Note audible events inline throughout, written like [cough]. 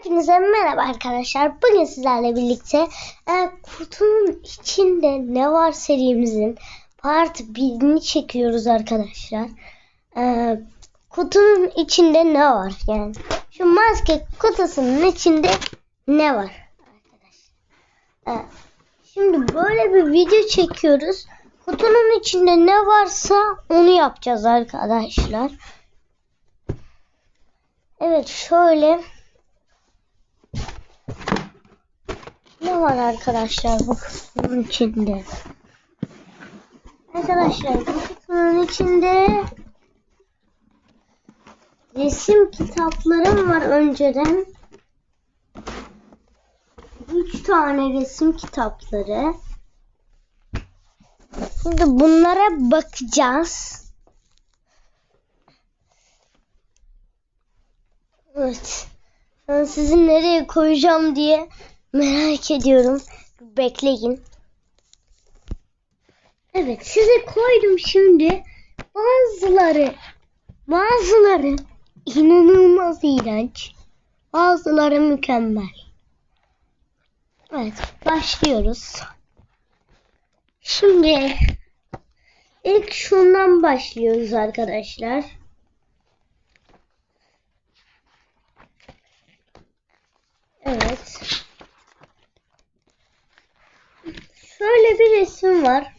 Hepinize merhaba arkadaşlar. Bugün sizlerle birlikte e, kutunun içinde ne var serimizin part 1'ini çekiyoruz arkadaşlar. E, kutunun içinde ne var? Yani şu maske kutusunun içinde ne var? Arkadaşlar. E, şimdi böyle bir video çekiyoruz. Kutunun içinde ne varsa onu yapacağız arkadaşlar. Evet şöyle ne var arkadaşlar bu kutunun içinde? Arkadaşlar bu kutunun içinde resim kitaplarım var önceden. Üç tane resim kitapları. Şimdi bunlara bakacağız. Evet. Ben sizi nereye koyacağım diye merak ediyorum. Bekleyin. Evet size koydum şimdi. Bazıları bazıları inanılmaz iğrenç. Bazıları mükemmel. Evet başlıyoruz. Şimdi ilk şundan başlıyoruz arkadaşlar. Evet. Şöyle bir resim var.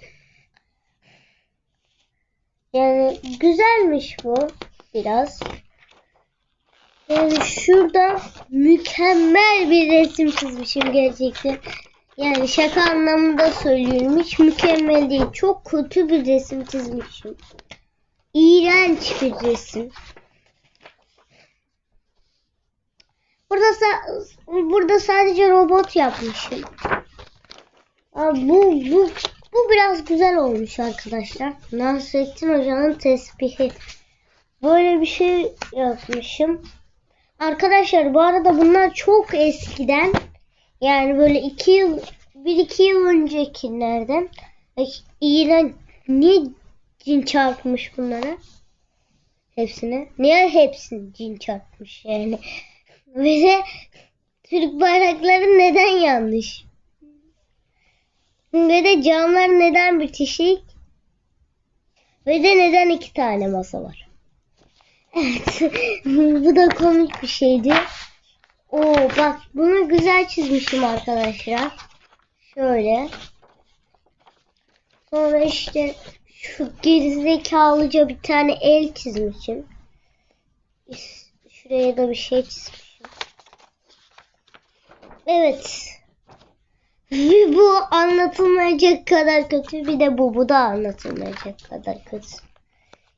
Yani güzelmiş bu biraz. Yani şurada mükemmel bir resim çizmişim gerçekten. Yani şaka anlamında söylüyorum. Hiç mükemmel değil. Çok kötü bir resim çizmişim. İğrenç bir resim. Burada burada sadece robot yapmışım. Bu bu bu biraz güzel olmuş arkadaşlar. Nasrettin Hoca'nın tespihi. Böyle bir şey yapmışım. Arkadaşlar bu arada bunlar çok eskiden yani böyle iki yıl bir iki yıl öncekilerden iğrenç niye cin çarpmış bunlara? Hepsine. Niye hepsini cin çarpmış yani? Ve de Türk bayrakları neden yanlış? Ve de camlar neden bitişik? Ve de neden iki tane masa var? Evet. [laughs] Bu da komik bir şeydi. Oo bak bunu güzel çizmişim arkadaşlar. Şöyle. Sonra işte şu gerizekalıca bir tane el çizmişim. Şuraya da bir şey çizmişim. Evet. [laughs] Bu anlatılmayacak kadar kötü bir de bu bu da anlatılmayacak kadar kötü.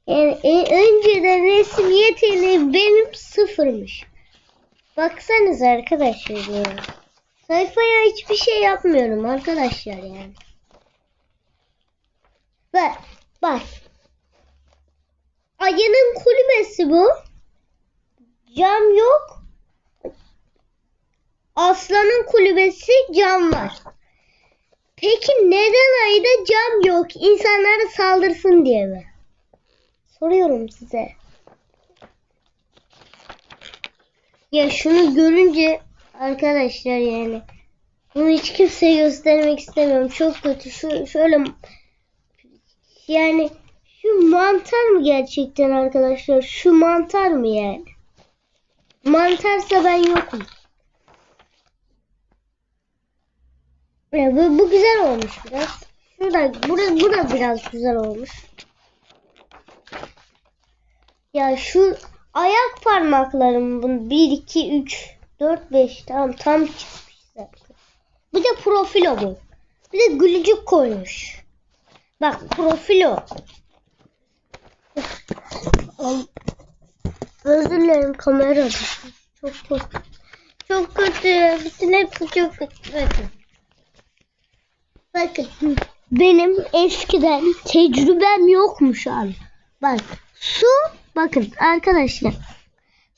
Yani en, önceden resim yeteneği benim sıfırmış. Baksanız arkadaşlar ya. Sayfaya hiçbir şey yapmıyorum arkadaşlar yani. Bak bak. Ayının kulübesi bu. Cam yok. Aslanın kulübesi cam var. Peki neden ayda cam yok? İnsanlara saldırsın diye mi? Soruyorum size. Ya şunu görünce arkadaşlar yani bunu hiç kimseye göstermek istemiyorum. Çok kötü. Şu şöyle yani şu mantar mı gerçekten arkadaşlar? Şu mantar mı yani? Mantarsa ben yokum. Ya bu, bu güzel olmuş biraz. Şurada, burada, bu da biraz güzel olmuş. Ya şu ayak parmaklarım bunu 1, 2, 3, 4, 5 tamam tam çıkmış zaten. Bir de profilo bu. Bir de gülücük koymuş. Bak profilo. Özür dilerim kamera. Çok çok çok kötü. Bütün hepsi çok kötü. Bakın. Benim eskiden tecrübem yokmuş abi. Bak su bakın arkadaşlar.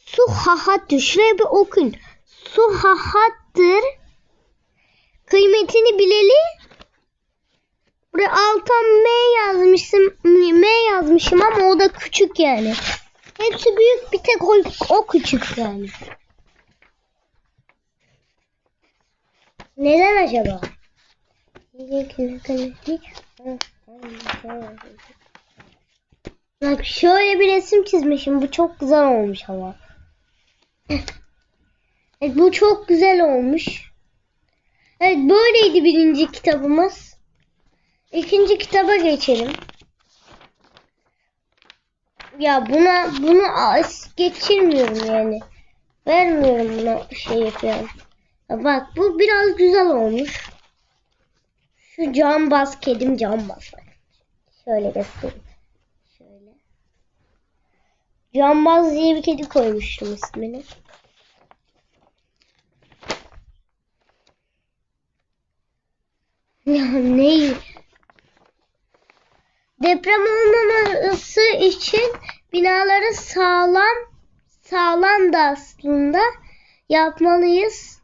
Su hahattır. Şuraya bir okuyun. Su hahattır. Kıymetini bileli. Buraya alttan M yazmışım. M yazmışım ama o da küçük yani. Hepsi büyük bir tek o, o küçük yani. Neden acaba? Bak şöyle bir resim çizmişim. Bu çok güzel olmuş ama. Evet, bu çok güzel olmuş. Evet böyleydi birinci kitabımız. İkinci kitaba geçelim. Ya buna bunu geçirmiyorum yani. Vermiyorum buna şey yapıyorum. Ya bak bu biraz güzel olmuş. Şu cambaz kedim cambaz. Şöyle göstereyim. Şöyle. Cambaz diye bir kedi koymuştum ismini. Ya ne? Deprem olmaması için binaları sağlam sağlam da aslında yapmalıyız.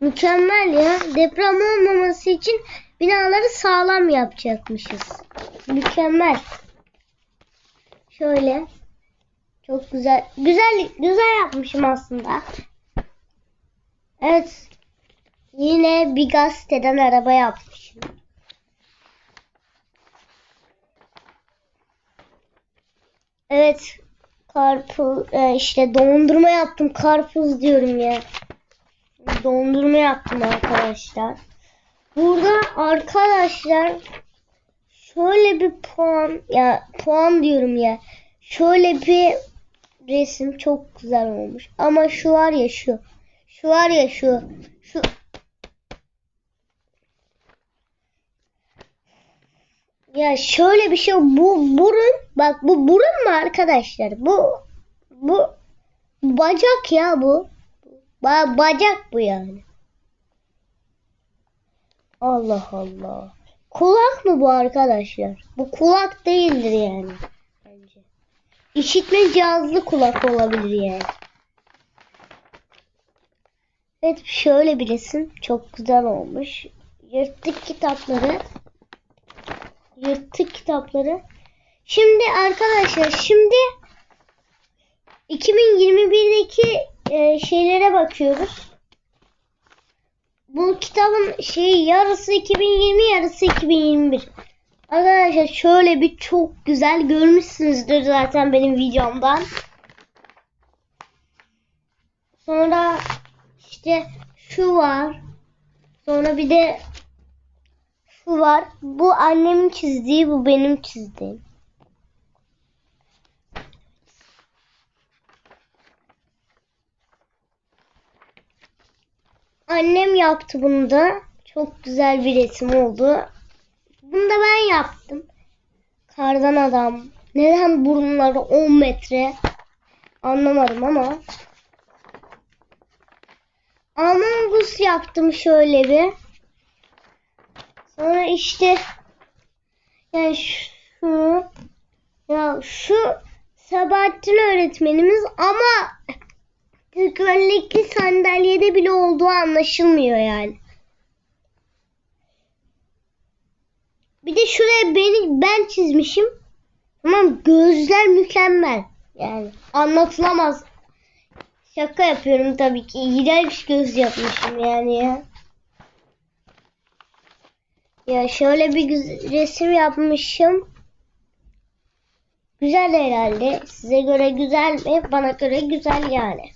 Mükemmel ya. Deprem olmaması için binaları sağlam yapacakmışız. Mükemmel. Şöyle. Çok güzel. Güzel güzel yapmışım aslında. Evet. Yine bir gazeteden araba yapmışım. Evet. Karpuz e, işte dondurma yaptım. Karpuz diyorum ya. Dondurma yaptım arkadaşlar. Burada arkadaşlar şöyle bir puan ya puan diyorum ya. Şöyle bir resim çok güzel olmuş. Ama şu var ya şu. Şu var ya şu. Şu Ya şöyle bir şey bu burun bak bu burun mu arkadaşlar? Bu bu bacak ya bu. Ba bacak bu yani. Allah Allah. Kulak mı bu arkadaşlar? Bu kulak değildir yani. Bence. İşitme cihazlı kulak olabilir yani. Evet şöyle bir resim. Çok güzel olmuş. Yırttık kitapları. Yırttık kitapları. Şimdi arkadaşlar şimdi 2021'deki e, şeylere bakıyoruz. Bu kitabın şey yarısı 2020 yarısı 2021. Arkadaşlar şöyle bir çok güzel görmüşsünüzdür zaten benim videomdan. Sonra işte şu var. Sonra bir de şu var. Bu annemin çizdiği, bu benim çizdiğim. Annem yaptı bunu da. Çok güzel bir resim oldu. Bunu da ben yaptım. Kardan adam. Neden burunları 10 metre? Anlamadım ama. Among Us yaptım şöyle bir. Sonra işte yani şu ya şu Sabahattin öğretmenimiz ama tekerlekli sandalyede bile olduğu anlaşılmıyor yani. Bir de şuraya beni ben çizmişim. Tamam gözler mükemmel. Yani anlatılamaz. Şaka yapıyorum tabii ki. İğrenç göz yapmışım yani ya. Ya şöyle bir resim yapmışım. Güzel herhalde. Size göre güzel mi? Bana göre güzel yani.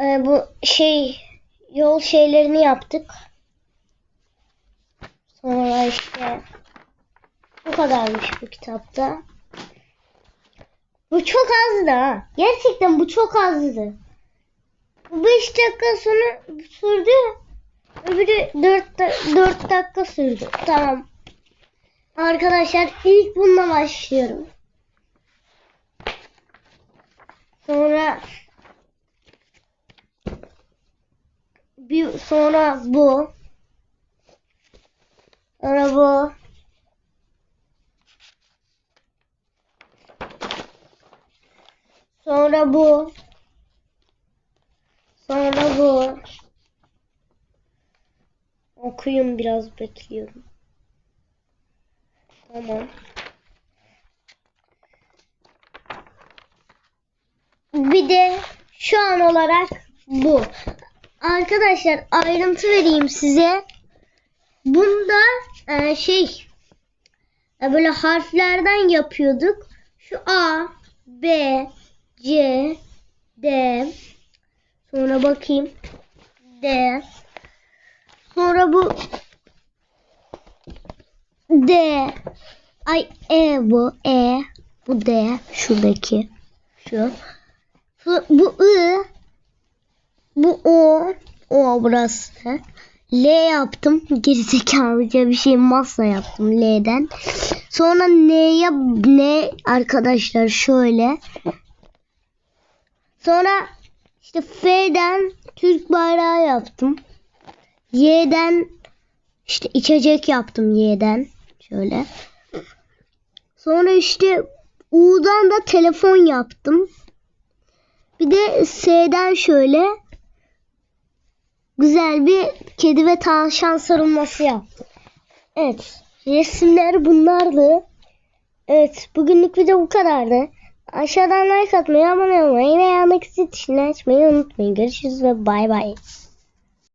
Ee, bu şey yol şeylerini yaptık. Sonra işte bu kadarmış bu kitapta. Bu çok azdı ha. Gerçekten bu çok azdı. Bu 5 dakika sonra sürdü. Öbürü 4, 4 dakika sürdü. Tamam. Arkadaşlar ilk bununla başlıyorum. Sonra bir sonra bu. Sonra bu. Sonra bu. Sonra bu. Okuyun biraz bekliyorum. Tamam. Bir de şu an olarak bu. Arkadaşlar ayrıntı vereyim size. Bunda e, şey e, böyle harflerden yapıyorduk. Şu A, B, C, D. Sonra bakayım. D. Sonra bu D. Ay E bu E. Bu D. Şuradaki. Şu. Bu I. Bu O. O burası. L yaptım. Gerizekalıca bir şey masa yaptım L'den. Sonra N'ye ne arkadaşlar şöyle. Sonra işte F'den Türk bayrağı yaptım. Y'den işte içecek yaptım Y'den. Şöyle. Sonra işte U'dan da telefon yaptım. Bir de S'den şöyle güzel bir kedi ve tavşan sarılması yaptım. Evet. Resimler bunlardı. Evet. Bugünlük video bu kadardı. Aşağıdan like atmayı, abone olmayı ve yanındaki zil açmayı unutmayın. Görüşürüz ve bay bay.